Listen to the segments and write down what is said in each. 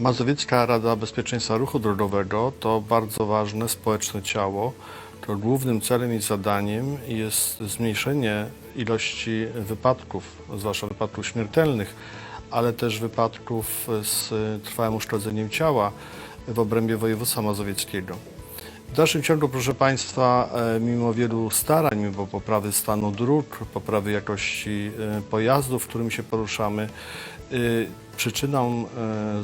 Mazowiecka Rada Bezpieczeństwa Ruchu Drogowego to bardzo ważne społeczne ciało. To głównym celem i zadaniem jest zmniejszenie ilości wypadków, zwłaszcza wypadków śmiertelnych, ale też wypadków z trwałym uszkodzeniem ciała w obrębie województwa mazowieckiego. W dalszym ciągu, proszę Państwa, e, mimo wielu starań, mimo poprawy stanu dróg, poprawy jakości e, pojazdów, którymi się poruszamy, e, przyczyną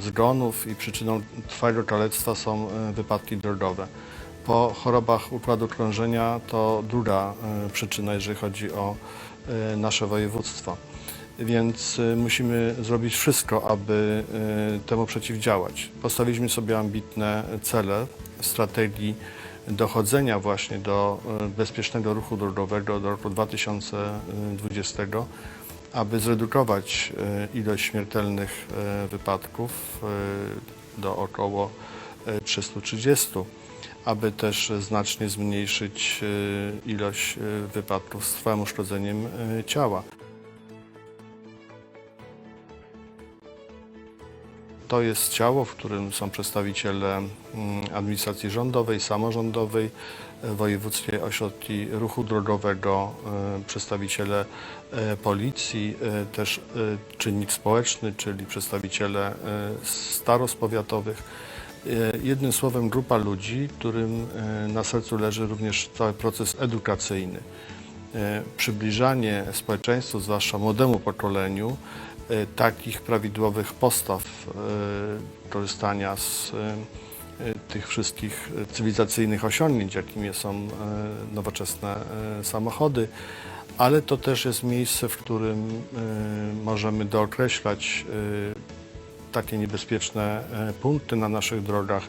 zgonów i przyczyną trwałego kalectwa są wypadki drogowe. Po chorobach układu krążenia to druga przyczyna, jeżeli chodzi o nasze województwo. Więc musimy zrobić wszystko, aby temu przeciwdziałać. Postawiliśmy sobie ambitne cele strategii dochodzenia właśnie do y, bezpiecznego ruchu drogowego do roku 2020, aby zredukować y, ilość śmiertelnych y, wypadków do około y, 330 aby też znacznie zmniejszyć ilość wypadków z trwałym uszkodzeniem ciała. To jest ciało, w którym są przedstawiciele mm, administracji rządowej, samorządowej, e, wojewódzkie ośrodki ruchu drogowego, e, przedstawiciele e, policji, też czynnik społeczny, czyli przedstawiciele starostw powiatowych. Jednym słowem grupa ludzi, którym na sercu leży również cały proces edukacyjny przybliżanie społeczeństwu, zwłaszcza młodemu pokoleniu, e, takich prawidłowych postaw e, korzystania z e, tych wszystkich cywilizacyjnych osiągnięć, jakimi są e, nowoczesne e, samochody, ale to też jest miejsce, w którym e, możemy dookreślać e, takie niebezpieczne e, punkty na naszych drogach,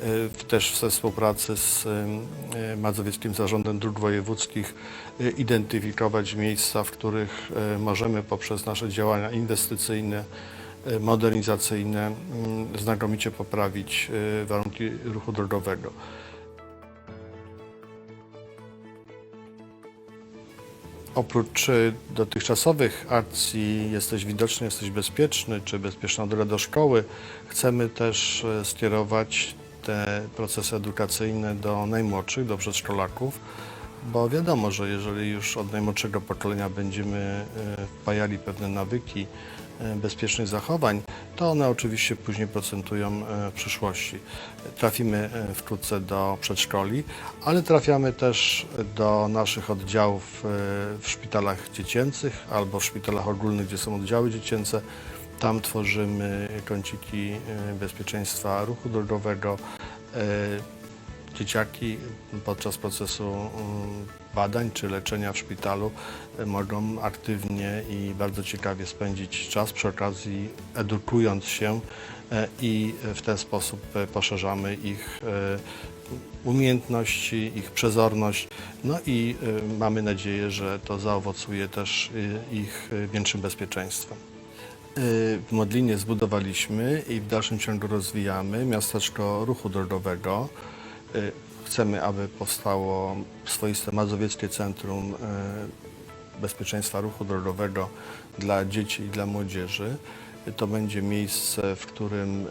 e, też we współpracy z e, Mazowieckim Zarządem Dróg Wojewódzkich identyfikować miejsca, w których możemy poprzez nasze działania inwestycyjne, modernizacyjne mm, znakomicie poprawić warunki ruchu drogowego. Oprócz e, dotychczasowych akcji Jesteś widoczny, jesteś bezpieczny, czy Bezpieczna droga do szkoły, chcemy też e, skierować te procesy edukacyjne do najmłodszych, do przedszkolaków, bo wiadomo, że jeżeli już od najmłodszego pokolenia będziemy e, wpajali pewne nawyki e, bezpiecznych zachowań, to one oczywiście później procentują e, w przyszłości. Trafimy wkrótce do przedszkoli, ale trafiamy też do naszych oddziałów w szpitalach dziecięcych albo w szpitalach ogólnych, gdzie są oddziały dziecięce. Tam tworzymy kąciki bezpieczeństwa ruchu drogowego. Dzieciaki podczas procesu mm, badań czy leczenia w szpitalu e, mogą aktywnie i bardzo ciekawie spędzić czas przy okazji edukując się e, i w ten sposób e, poszerzamy ich umiejętności, ich przezorność, no i mamy nadzieję, że to zaowocuje też ich większym bezpieczeństwem. Y, W Modlinie zbudowaliśmy i w dalszym ciągu rozwijamy miasteczko ruchu drogowego. Y, Chcemy, aby powstało swoiste mazowieckie centrum y, bezpieczeństwa ruchu drogowego dla dzieci i dla młodzieży. To będzie miejsce, w którym y,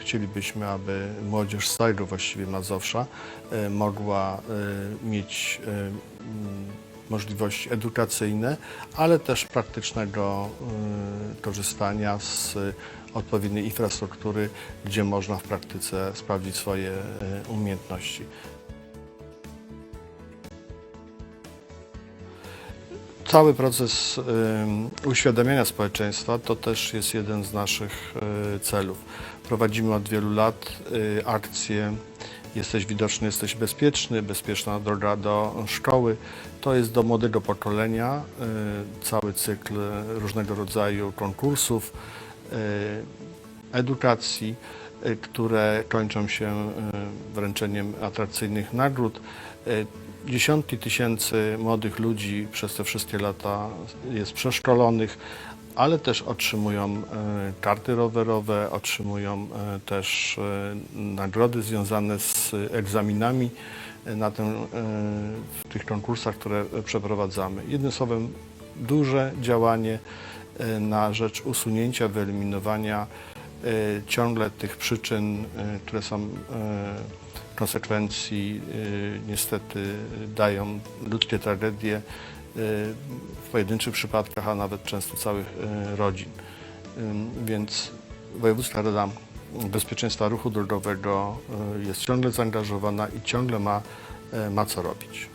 chcielibyśmy, aby młodzież z całego właściwie Mazowsza mogła mieć możliwości edukacyjne, ale też praktycznego y, korzystania z odpowiedniej infrastruktury, gdzie można w praktyce sprawdzić swoje y, umiejętności. Cały proces y, uświadamiania społeczeństwa to też jest jeden z naszych celów. Prowadzimy od wielu lat akcję Jesteś widoczny, jesteś bezpieczny, bezpieczna droga do szkoły. To jest do młodego pokolenia y, cały cykl różnego rodzaju konkursów, y, edukacji, y, które kończą się wręczeniem atrakcyjnych nagród. Dziesiątki tysięcy młodych ludzi przez te wszystkie lata jest przeszkolonych, ale też otrzymują e, karty rowerowe, otrzymują e, też e, nagrody związane z egzaminami na tym, w tych konkursach, które przeprowadzamy. Jednym słowem, duże działanie na rzecz usunięcia, wyeliminowania ciągle tych przyczyn, które są konsekwencji niestety dają ludzkie tragedie w pojedynczych przypadkach, a nawet często całych y, rodzin. Ym, Więc Wojewódzka Rada Bezpieczeństwa Ruchu Drogowego y, jest ciągle zaangażowana i ciągle ma, y, ma co robić.